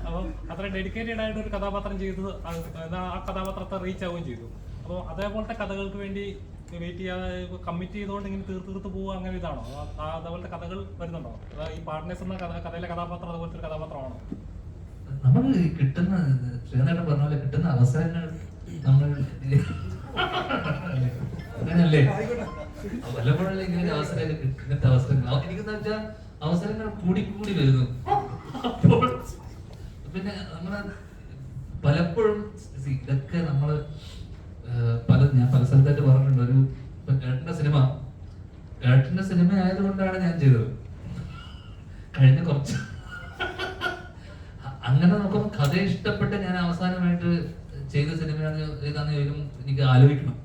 അപ്പോൾ അത്ര ഡെഡിക്കേറ്റഡ് ആയിട്ട് ഒരു കഥാപാത്രം ചെയ്തത് ആ കഥാപാത്രത്തെ റീച്ച് ആവുകയും ചെയ്തു. അപ്പോൾ അതേപോലത്തെ കഥകൾക്ക് വേണ്ടി വെയിറ്റ് ചെയ്യാതെ കമ്മിറ്റ് ചെയ്തുകൊണ്ട് ഇങ്ങനെ തീർത്ത് തീർത്ത് പോവുക അങ്ങനെ ഇതാണോ? അതേപോലത്തെ കഥകൾ വരുന്നുണ്ടോ? അതോ ഈ പാർട്ട്നേഴ്സ് എന്ന കഥ കഥയിലെ കഥാപാത്രം അതുപോലത്തെ ഒരു കഥാപാത്രമാണോ? നമ്മൾ കിട്ടുന്ന ശ്രീനേട്ടൻ പറഞ്ഞ പോലെ കിട്ടുന്ന അവസരങ്ങൾ നമ്മൾ അങ്ങനല്ലേ? വല്ലപ്പോഴല്ലേ ഇങ്ങനെ കിട്ടും. ഇങ്ങനത്തെ അവസരങ്ങൾ. അവ- എനിക്കെന്ന് വെച്ചാൽ അവസരങ്ങൾ കൂടി കൂടി വരുന്നു. അപ്പോൾ പിന്നെ നമ്മൾ പലപ്പോഴും ഇതൊക്കെ നമ്മൾ പല ഞാൻ പല സ്ഥലത്തായിട്ട് പറഞ്ഞിട്ടുണ്ട്. ഒരു ഏട്ടന്റെ സിനിമ. ഏട്ടന്റെ സിനിമ ആയതുകൊണ്ടാണ് ഞാൻ ചെയ്തത്. കഴിഞ്ഞ കുറച്ച് അങ്ങനെ നോക്കുമ്പോൾ കഥ ഇഷ്ടപ്പെട്ട് ഞാൻ അവസാനമായിട്ട് ചെയ്ത സിനിമയാണ് ഏതാണെന്ന് ചോദിക്കും എനിക്ക് ആലോചിക്കണം.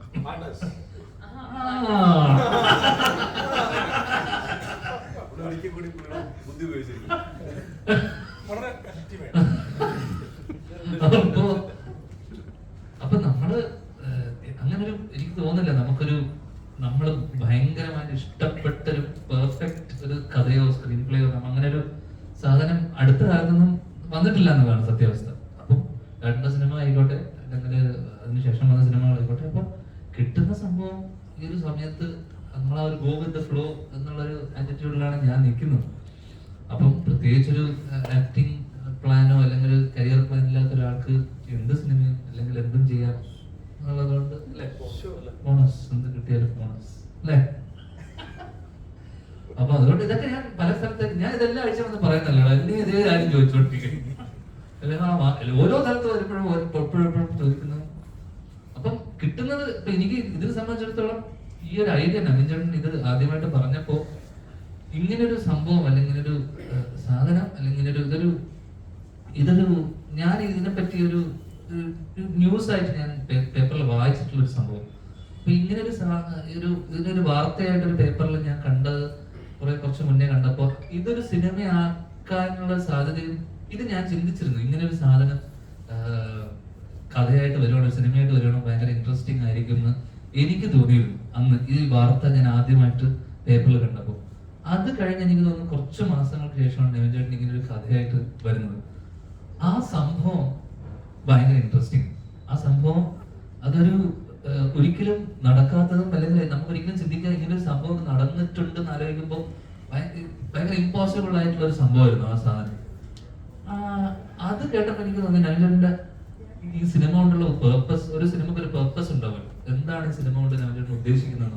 അപ്പോ അപ്പൊ നമ്മൾ അങ്ങനൊരു എനിക്ക് തോന്നില്ല നമുക്കൊരു നമ്മൾ ഭയങ്കരമായിട്ട് ഇഷ്ടപ്പെട്ട ഒരു പെർഫെക്റ്റ് ഒരു കഥയോ സ്ക്രീൻ പ്ലേയോ അങ്ങനെ ഒരു സാധനം അടുത്ത കാലത്തൊന്നും വന്നിട്ടില്ല എന്നതാണ് സത്യാവസ്ഥ. അപ്പം രണ്ട സിനിമ ആയിക്കോട്ടെ അല്ലെങ്കിൽ അതിനുശേഷം വന്ന സിനിമകളായിക്കോട്ടെ അപ്പൊ കിട്ടുന്ന സംഭവം ഈ ഒരു സമയത്ത് നമ്മൾ ആ ഒരു ഗോ വിത്ത് ഫ്ലോ എന്നുള്ളൊരു ആറ്റിറ്റ്യൂഡിലാണ് ഞാൻ നിൽക്കുന്നത്. അപ്പം പ്രത്യേകിച്ചൊരു ആക്ടിങ് പ്ലാനോ അല്ലെങ്കിൽ ഒരു കരിയർ പ്ലാൻ ഇല്ലാത്ത ഒരാൾക്ക് എന്ത് സിനിമയും അല്ലെങ്കിൽ എന്തും ചെയ്യാം എന്നുള്ളതുകൊണ്ട് അല്ലേ? ബോണസ് എന്ത് കിട്ടിയാലും ബോണസ് അല്ലേ? അപ്പൊ അതുകൊണ്ട് ഇതൊക്കെ ഞാൻ പല സ്ഥലത്തേക്ക് ഞാൻ ഇതെല്ലാം ആഴ്ച വന്ന് പറയുന്നല്ലോ എന്നെ ഇതേ കാര്യം ചോദിച്ചോണ്ടിരിക്കും അല്ലെങ്കിൽ ഓരോ സ്ഥലത്ത് വരുമ്പോഴും എനിക്ക് ഇതിനെ സംബന്ധിച്ചിടത്തോളം ഈ ഒരു ഐഡിയ നവീൻചേട്ടൻ ഇത് ആദ്യമായിട്ട് പറഞ്ഞപ്പോ ഇങ്ങനൊരു സംഭവം അല്ലെങ്കിൽ ഒരു സാധനം അല്ലെങ്കിൽ ഒരു ഇതൊരു ഇതൊരു ഞാൻ ഇതിനെ പറ്റി ഒരു ന്യൂസ് ആയിട്ട് ഞാൻ പേപ്പറിൽ വായിച്ചിട്ടുള്ള ഒരു സംഭവം. അപ്പൊ ഇങ്ങനെ ഒരു ഒരു ഇതിനൊരു വാർത്തയായിട്ട് ഒരു പേപ്പറിൽ ഞാൻ കണ്ടത് കുറെ കുറച്ച് മുന്നേ കണ്ടപ്പോ ഇതൊരു സിനിമയാക്കാനുള്ള സാധ്യതയും ഇത് ഞാൻ ചിന്തിച്ചിരുന്നു. ഇങ്ങനെ ഒരു സാധനം കഥയായിട്ട് വരുവാണോ സിനിമയായിട്ട് വരുവാണോ ഭയങ്കര ഇൻട്രസ്റ്റിംഗ് ആയിരിക്കും എന്ന് എനിക്ക് തോന്നിയിരുന്നു അന്ന് ഈ വാർത്ത ഞാൻ ആദ്യമായിട്ട് പേപ്പറിൽ കണ്ടപ്പോൾ അത് കഴിഞ്ഞ് എനിക്ക് തോന്നുന്നു കുറച്ച് മാസങ്ങൾക്ക് ശേഷമാണ് നെവിൻചേട്ടൻ ഇങ്ങനെ ഒരു കഥയായിട്ട് വരുന്നത്. ആ സംഭവം ഭയങ്കര ഇൻട്രസ്റ്റിംഗ് ആ സംഭവം അതൊരു ഒരിക്കലും നടക്കാത്തതും അല്ലെങ്കിൽ നമുക്ക് ഒരിക്കലും ചിന്തിക്കാൻ ഇങ്ങനെ ഒരു സംഭവം നടന്നിട്ടുണ്ട് എന്ന് ആലോചിക്കുമ്പോൾ ഭയങ്കര ഇമ്പോസിബിൾ ആയിട്ടുള്ള ഒരു സംഭവമായിരുന്നു ആ സാധനം. അത് കേട്ടപ്പോൾ എനിക്ക് തോന്നി നവീചേട്ടന്റെ ഈ സിനിമ കൊണ്ടുള്ള പേർപ്പസ് ഒരു സിനിമക്ക് ഒരു പേർപ്പസ് ഉണ്ടാവും എന്താണ് സിനിമ കൊണ്ട് ഞാൻ ഉദ്ദേശിക്കുന്നത്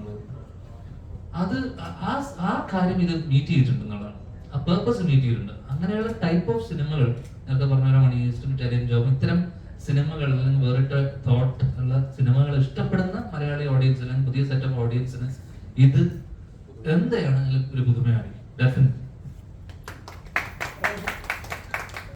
അത് ആ- ആ കാര്യം ഇത് മീറ്റ് ചെയ്തിട്ടുണ്ട് എന്നുള്ളതാണ് ആ പേർപ്പസ് മീറ്റ് ചെയ്തിട്ടുണ്ട്. അങ്ങനെയുള്ള ടൈപ്പ് ഓഫ് സിനിമകൾ നേരത്തെ പറഞ്ഞ മണി ഇറ്റാലിയൻ ജോബ് ഇത്തരം സിനിമകൾ അല്ലെങ്കിൽ വേറിട്ട തോട്ട് ഉള്ള സിനിമകൾ ഇഷ്ടപ്പെടുന്ന മലയാളി ഓഡിയൻസ് അല്ലെങ്കിൽ പുതിയ സെറ്റ് ഓഫ് ഓഡിയൻസിന് ഇത് എന്താണെങ്കിലും ഒരു പുതുമയായി ഡെഫിനറ്റ്